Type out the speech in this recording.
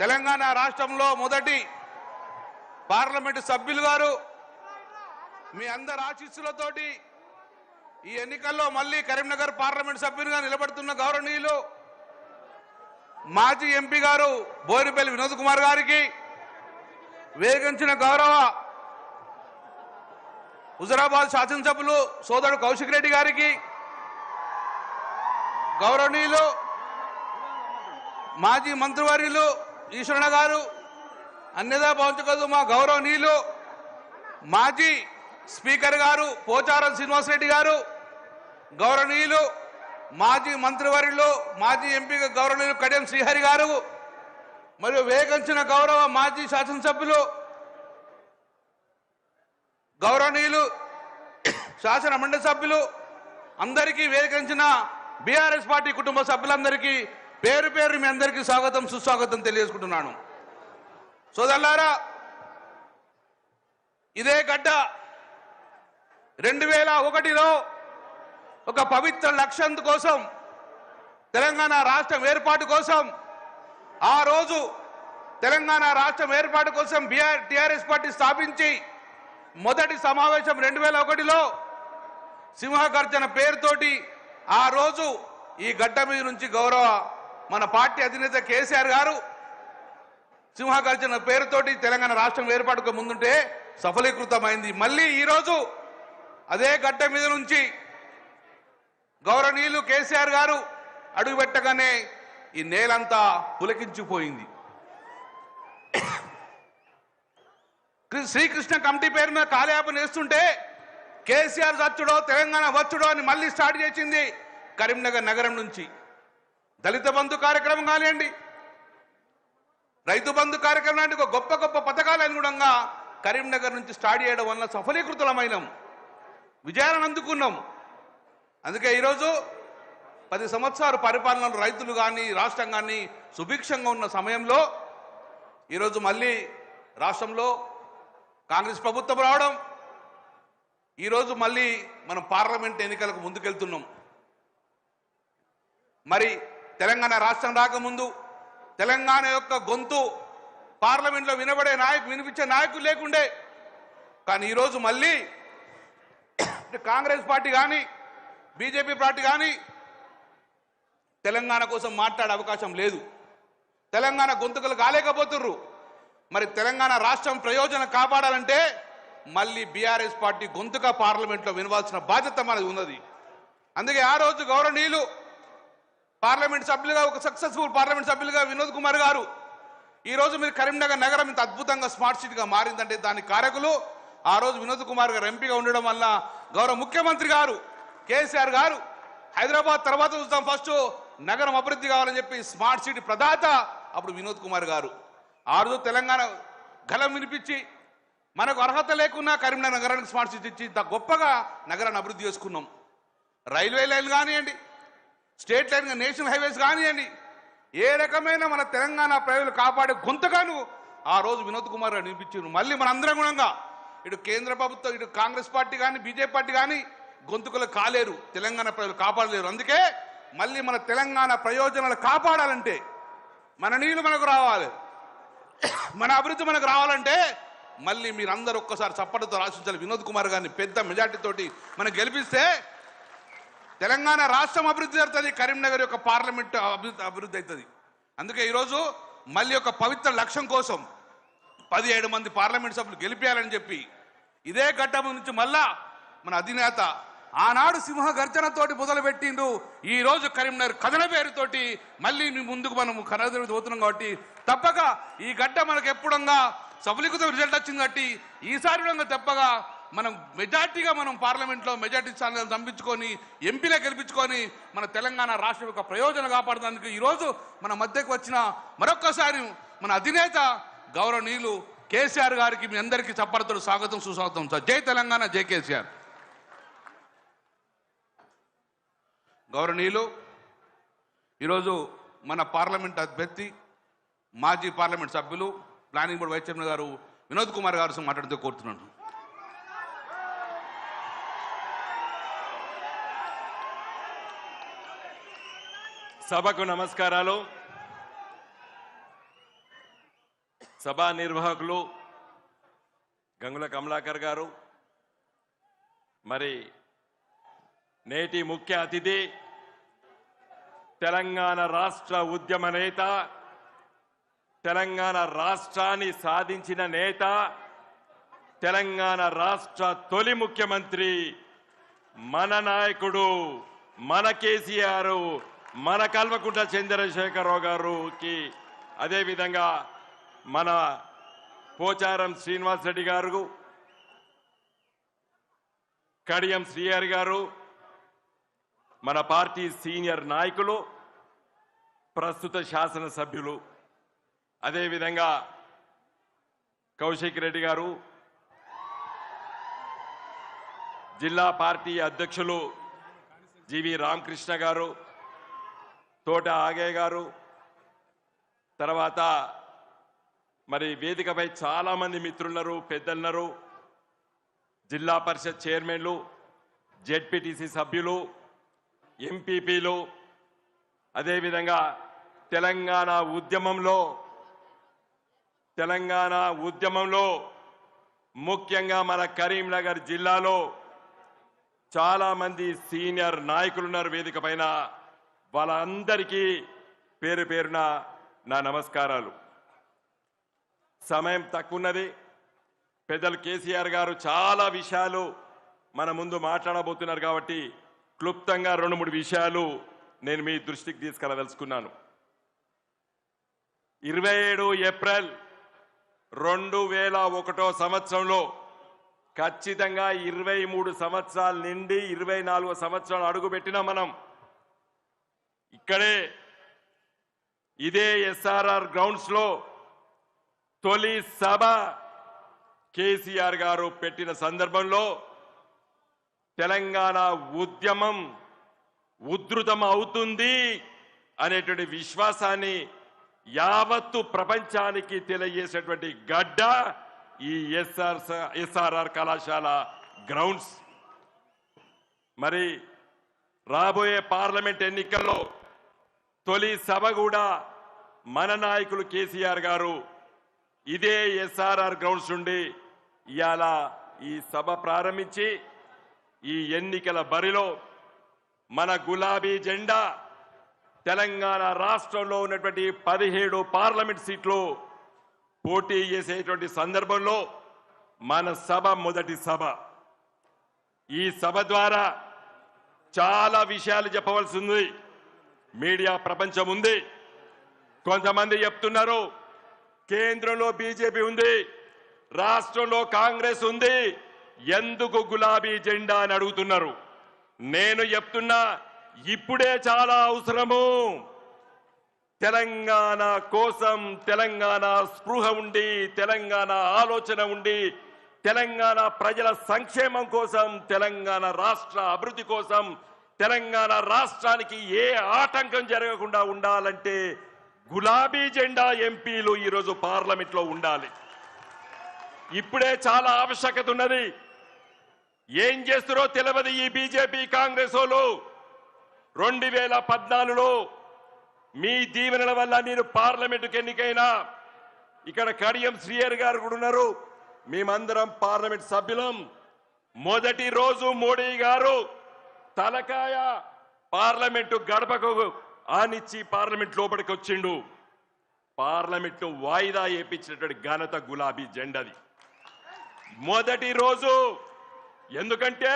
తెలంగాణ రాష్ట్రంలో మొదటి పార్లమెంటు సభ్యులు గారు మీ అందరి ఆశీస్సులతోటి ఈ ఎన్నికల్లో మళ్ళీ కరీంనగర్ పార్లమెంట్ సభ్యునిగా నిలబడుతున్న గౌరవనీయులు మాజీ ఎంపీ గారు బోరిపల్లి వినోద్ కుమార్ గారికి వేగించిన గౌరవ హుజరాబాద్ శాసనసభ్యులు సోదరుడు కౌశిక్ రెడ్డి గారికి గౌరవనీయులు మాజీ మంత్రివర్యులు ఈశ్వరణ గారు అన్యదా భావించగలదు మా గౌరవనీయులు మాజీ స్పీకర్ గారు పోచారం శ్రీనివాసరెడ్డి గారు గౌరవనీయులు మాజీ మంత్రివర్యులు మాజీ ఎంపీ గౌరవనీయులు కడియం శ్రీహరి గారు మరియు వేగించిన గౌరవ మాజీ శాసనసభ్యులు గౌరవనీయులు శాసన మండలి సభ్యులు అందరికీ వేగించిన బీఆర్ఎస్ పార్టీ కుటుంబ సభ్యులందరికీ పేరు పేరు మీ అందరికీ స్వాగతం సుస్వాగతం తెలియజేసుకుంటున్నాను. సోదరులారా ఇదే గడ్డ రెండు వేల ఒకటిలో ఒక పవిత్ర లక్ష్యం కోసం తెలంగాణ రాష్ట్రం ఏర్పాటు కోసం ఆ రోజు తెలంగాణ రాష్ట్రం ఏర్పాటు కోసం బీఆర్ టిఆర్ఎస్ పార్టీ స్థాపించి మొదటి సమావేశం రెండు వేల ఒకటిలో సింహగర్జన పేరుతోటి ఆ రోజు ఈ గడ్డ మీద నుంచి గౌరవ మన పార్టీ అధినేత కేసీఆర్ గారు సింహగర్జన పేరుతోటి తెలంగాణ రాష్ట్రం ఏర్పాటుకు ముందుంటే సఫలీకృతమైంది. మళ్ళీ ఈరోజు అదే గడ్డ మీద నుంచి గౌరవనీయులు కేసీఆర్ గారు అడుగుపెట్టగానే ఈ నేలంతా పులకించిపోయింది. శ్రీకృష్ణ కమిటీ పేరు మీద కాలయాపన వేస్తుంటే కేసీఆర్ వచ్చుడో తెలంగాణ వచ్చుడో అని మళ్ళీ స్టార్ట్ చేసింది కరీంనగర్ నగరం నుంచి. దళిత బంధు కార్యక్రమం కానివ్వండి. రైతు బంధు కార్యక్రమం లాంటి ఒక గొప్ప గొప్ప పథకాలు అనుగుణంగా కరీంనగర్ నుంచి స్టార్ట్ చేయడం వల్ల సఫలీకృతులమైనం. విజయాలను అందుకున్నాం. అందుకే ఈరోజు పది సంవత్సరాలు పరిపాలనలు రైతులు కానీ రాష్ట్రం కానీ సుభిక్షంగా ఉన్న సమయంలో ఈరోజు మళ్ళీ రాష్ట్రంలో కాంగ్రెస్ ప్రభుత్వం రావడం. ఈరోజు మళ్ళీ మనం పార్లమెంట్ ఎన్నికలకు ముందుకెళ్తున్నాం. మరి తెలంగాణ రాష్ట్రం రాకముందు తెలంగాణ యొక్క గొంతు పార్లమెంట్లో వినబడే నాయకు వినిపించే నాయకులు లేకుండే. కానీ ఈరోజు మళ్ళీ కాంగ్రెస్ పార్టీ కానీ బీజేపీ పార్టీ కానీ తెలంగాణ కోసం మాట్లాడే అవకాశం లేదు. తెలంగాణ గొంతుకలు కాలేకపోతుర్రు. మరి తెలంగాణ రాష్ట్రం ప్రయోజనం కాపాడాలంటే మళ్ళీ బీఆర్ఎస్ పార్టీ గొంతుక పార్లమెంట్లో వినవాల్సిన బాధ్యత మనది ఉన్నది. అందుకే ఆ రోజు గౌరవనీయులు పార్లమెంట్ సభ్యులుగా ఒక సక్సెస్ఫుల్ పార్లమెంట్ సభ్యులుగా వినోద్ కుమార్ గారు. ఈరోజు మీరు కరీంనగర్ నగరం ఇంత అద్భుతంగా స్మార్ట్ సిటీగా మారిందంటే దాని కారకులు ఆ రోజు వినోద్ కుమార్ గారు ఎంపీగా ఉండడం వల్ల గౌరవ ముఖ్యమంత్రి గారు కేసీఆర్ గారు హైదరాబాద్ తర్వాత చూస్తాం ఫస్ట్. నగరం అభివృద్ధి కావాలని చెప్పి స్మార్ట్ సిటీ ప్రదాత అప్పుడు వినోద్ కుమార్ గారు. ఆ రోజు తెలంగాణ గలం వినిపించి మనకు అర్హత లేకున్నా కరీంనగర్ నగరానికి స్మార్ట్ సిటీ ఇచ్చి గొప్పగా నగరాన్ని అభివృద్ధి చేసుకున్నాం. రైల్వే లైన్ కానివ్వండి స్టేట్ లైన్ నేషనల్ హైవేస్ కానివ్వండి ఏ రకమైన మన తెలంగాణ ప్రజలు కాపాడే గొంతుగాను ఆ రోజు వినోద్ కుమార్ గారు వినిపించారు. మళ్ళీ మన అందరం గుణంగా ఇటు కేంద్ర ప్రభుత్వం ఇటు కాంగ్రెస్ పార్టీ కానీ బీజేపీ పార్టీ కానీ గొంతుకలు కాలేరు. తెలంగాణ ప్రజలు కాపాడలేరు. అందుకే మళ్ళీ మన తెలంగాణ ప్రయోజనాలు కాపాడాలంటే మన నీళ్ళు మనకు రావాలి. మన అభివృద్ధి మనకు రావాలంటే మళ్ళీ మీరందరూ ఒక్కసారి చప్పటితో రాసించాలి వినోద్ కుమార్ గారిని పెద్ద మెజార్టీతోటి మనం గెలిపిస్తే తెలంగాణ రాష్ట్రం అభివృద్ధి జరుగుతుంది కరీంనగర్ యొక్క పార్లమెంట్ అభివృద్ధి అభివృద్ధి అవుతుంది. అందుకే ఈరోజు మళ్ళీ ఒక పవిత్ర లక్ష్యం కోసం పదిహేడు మంది పార్లమెంట్ సభ్యులు గెలిపేయాలని చెప్పి ఇదే ఘట్టం నుంచి మళ్ళా మన అధినేత ఆనాడు సింహ గర్జనతోటి మొదలుపెట్టిండు. ఈ రోజు కరీంనగర్ కథన పేరుతోటి మళ్ళీ మీ ముందుకు మనం కనదరి పోతున్నాం కాబట్టి తప్పక ఈ గడ్డ మనకు ఎప్పుడంగా సఫలీకృత రిజల్ట్ వచ్చింది కాబట్టి ఈసారి కూడా తప్పగా మనం మెజార్టీగా మనం పార్లమెంట్లో మెజార్టీ స్థానాలు చంపించుకొని ఎంపీలే గెలిపించుకొని మన తెలంగాణ రాష్ట్రం యొక్క ప్రయోజనం కాపాడడానికి ఈరోజు మన మధ్యకు వచ్చిన మరొక్కసారి మన అధినేత గౌరవనీయులు కేసీఆర్ గారికి మీ అందరికీ చప్పడతడు స్వాగతం సుస్వాగతం. సార్ జై తెలంగాణ జై కేసీఆర్. గౌరవనీయులు ఈరోజు మన పార్లమెంట్ అభ్యర్థి మాజీ పార్లమెంట్ సభ్యులు ప్లానింగ్ బోర్డు వైస్ చైర్మన్ గారు వినోద్ కుమార్ గారు మాట్లాడితే కోరుతున్నాను. సభకు నమస్కారాలు. సభా నిర్వాహకులు గంగుల కమలాకర్ గారు మరి నేటి ముఖ్య అతిథి తెలంగాణ రాష్ట్ర ఉద్యమ నేత తెలంగాణ రాష్ట్రాన్ని సాధించిన నేత తెలంగాణ రాష్ట్ర తొలి ముఖ్యమంత్రి మన నాయకుడు మన కేసీఆర్ మన కల్వకుంట్ల చంద్రశేఖరరావు గారుకి అదేవిధంగా మన పోచారం శ్రీనివాస్ రెడ్డి గారు కడియం శ్రీఆర్ గారు మన పార్టీ సీనియర్ నాయకులు ప్రస్తుత శాసనసభ్యులు అదేవిధంగా కౌశిక్ రెడ్డి గారు జిల్లా పార్టీ అధ్యక్షులు జీవి రామకృష్ణ గారు తోట ఆగే గారు తర్వాత మరి వేదికపై చాలామంది మిత్రులున్నారు పెద్దలున్నారు జిల్లా పరిషత్ చైర్మన్లు జెడ్పీటీసీ సభ్యులు ఎంపీపీలు అదేవిధంగా తెలంగాణ ఉద్యమంలో తెలంగాణ ఉద్యమంలో ముఖ్యంగా మన కరీంనగర్ జిల్లాలో చాలామంది సీనియర్ నాయకులు ఉన్నారు వేదిక పైన. వాళ్ళందరికీ పేరు పేరున నా నమస్కారాలు. సమయం తక్కువన్నది. పెద్దలు కేసీఆర్ గారు చాలా విషయాలు మన ముందు మాట్లాడబోతున్నారు కాబట్టి క్లుప్తంగా రెండు మూడు విషయాలు నేను మీ దృష్టికి తీసుకెళ్ళదలుచుకున్నాను ఇరవై ఏడు ఏప్రిల్ రెండు వేల ఒకటో సంవత్సరంలో ఖచ్చితంగా ఇరవై మూడు సంవత్సరాల నుండి ఇరవై నాలుగో సంవత్సరాలు అడుగుపెట్టినా మనం. ఇక్కడే ఇదే ఎస్ఆర్ఆర్ గ్రౌండ్స్లో తొలి సభ కేసీఆర్ గారు పెట్టిన సందర్భంలో తెలంగాణ ఉద్యమం ఉధృతం అవుతుంది అనేటువంటి విశ్వాసాన్ని యావత్తు ప్రపంచానికి తెలియజేసేటువంటి గడ్డ ఈ ఎస్ఆర్ ఎస్ఆర్ఆర్ కళాశాల గ్రౌండ్స్. మరి రాబోయే పార్లమెంట్ ఎన్నికల్లో తొలి సభ కూడా మన నాయకులు కేసీఆర్ గారు ఇదే ఎస్ఆర్ఆర్ గ్రౌండ్స్ నుండి ఇవాళ ఈ సభ ప్రారంభించి ఈ ఎన్నికల బరిలో మన గులాబీ జెండా తెలంగాణ రాష్ట్రంలో ఉన్నటువంటి పదిహేడు పార్లమెంట్ సీట్లు పోటీ చేసేటువంటి సందర్భంలో మన సభ మొదటి సభ. ఈ సభ ద్వారా చాలా విషయాలు చెప్పవలసి ఉంది. మీడియా ప్రపంచం ఉంది. కొంతమంది చెప్తున్నారు కేంద్రంలో బీజేపీ ఉంది రాష్ట్రంలో కాంగ్రెస్ ఉంది ఎందుకు గులాబీ జెండా అని అడుగుతున్నారు. నేను చెప్తున్నా ఇప్పుడే చాలా అవసరము. తెలంగాణ కోసం తెలంగాణ స్పృహ ఉండి తెలంగాణ ఆలోచన ఉండి తెలంగాణ ప్రజల సంక్షేమం కోసం తెలంగాణ రాష్ట్ర అభివృద్ధి కోసం తెలంగాణ రాష్ట్రానికి ఏ ఆటంకం జరగకుండా ఉండాలంటే గులాబీ జెండా ఎంపీలు ఈరోజు పార్లమెంట్లో ఉండాలి. ఇప్పుడే చాలా ఆవశ్యకత ఉన్నది. ఏం చేస్తారో తెలియదు ఈ బీజేపీ కాంగ్రెస్ వాళ్ళు. రెండు వేల పద్నాలుగులో మీ దీవెనల వల్ల నేను పార్లమెంటుకు ఎన్నికైనా. ఇక్కడ కడియం శ్రీయర్ గారు కూడా ఉన్నారు. మేమందరం పార్లమెంట్ సభ్యులం. మొదటి రోజు మోడీ గారు తలకాయ పార్లమెంటు గడపకు ఆనిచ్చి పార్లమెంట్ లోపలికి వచ్చిండు. పార్లమెంట్ వాయిదా వేయించినటువంటి ఘనత గులాబీ జెండది. మొదటి రోజు ఎందుకంటే